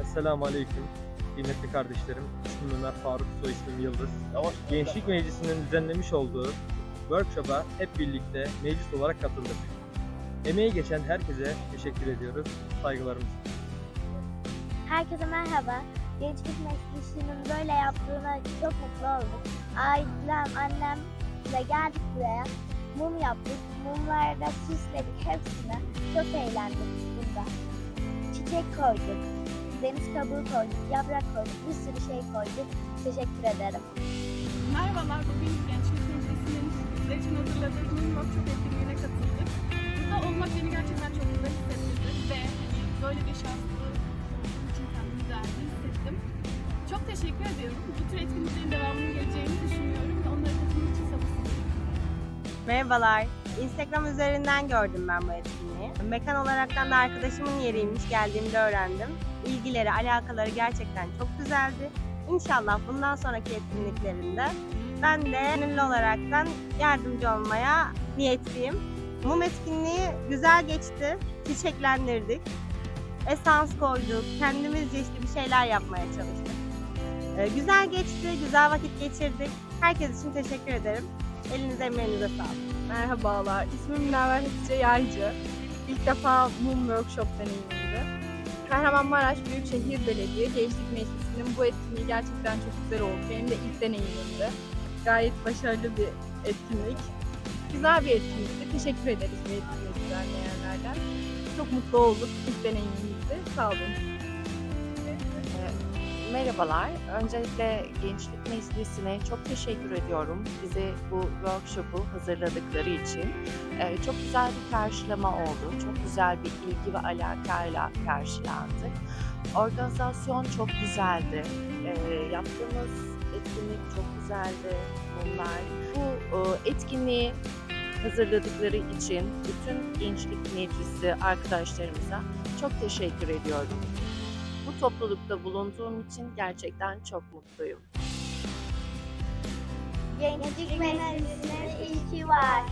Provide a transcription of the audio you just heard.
Esselamu Aleyküm. Kıymetli kardeşlerim, ismim Ömer Faruk, soy ismim Yıldız. Gençlik Meclisi'nin düzenlemiş olduğu workshop'a hep birlikte meclis olarak katıldık. Emeği geçen herkese teşekkür ediyoruz. Saygılarımız. Herkese merhaba. Gençlik Meclisi'nin böyle yaptığına çok mutlu oldum. Ailem, annemle geldik buraya. Mum yaptık. Mumları da süsledik hepsini. Çok eğlendik burada. Çiçek koyduk. Deniz kabuğu koyduk. Yaprak koyduk. Bir sürü şey koyduk. Teşekkür ederim. Merhabalar, bugün Gençlik Meclisi'nin için hazırladığı Moon Workshop etkinliğine katıldık. Burada olmak beni gerçekten çok güzel hissettirdi ve hani böyle bir şanslı olduğum için kendimi değerli hissettim. Çok teşekkür ediyorum. Bu tür etkinliklerin devamının geleceğini düşünüyorum ve onlara katılmak için sabırsızlanıyorum. Merhabalar. Instagram üzerinden gördüm ben bu etkinliği. Mekan olaraktan da arkadaşımın yeriymiş. Geldiğimde öğrendim. İlgileri, alakaları gerçekten çok güzeldi. İnşallah bundan sonraki etkinliklerinde ben de gönüllü olaraktan yardımcı olmaya niyetliyim. Mum etkinliği güzel geçti. Çiçeklendirdik. Esans koyduk. Kendimizce işte bir şeyler yapmaya çalıştık. Ee, güzel geçti, güzel vakit geçirdik. Herkes için teşekkür ederim. Elinize emeğinize sağlık. Merhabalar, ismim Münevver Hatice Yaycı. İlk defa mum workshop deneyimiydi. Kahramanmaraş Büyükşehir Belediye Gençlik Meclisi'nin bu etkinliği gerçekten çok güzel oldu. Benim de ilk deneyimimdi. Gayet başarılı bir etkinlik. Güzel bir etkinlikti. Teşekkür ederiz bu etkinliği düzenleyenlerden. Çok mutlu olduk ilk deneyimimizde. Sağ olun. Merhabalar. Öncelikle Gençlik Meclisi'ne çok teşekkür ediyorum. Bize bu workshop'u hazırladıkları için. Ee, çok güzel bir karşılama oldu. Çok güzel bir ilgi ve alakayla karşılandık. Organizasyon çok güzeldi. Ee, yaptığımız etkinlik çok güzeldi. Bunlar bu e, etkinliği hazırladıkları için bütün Gençlik Meclisi arkadaşlarımıza çok teşekkür ediyorum. Bu toplulukta bulunduğum için gerçekten çok mutluyum. Gençlik Meclisi'nin ilki var.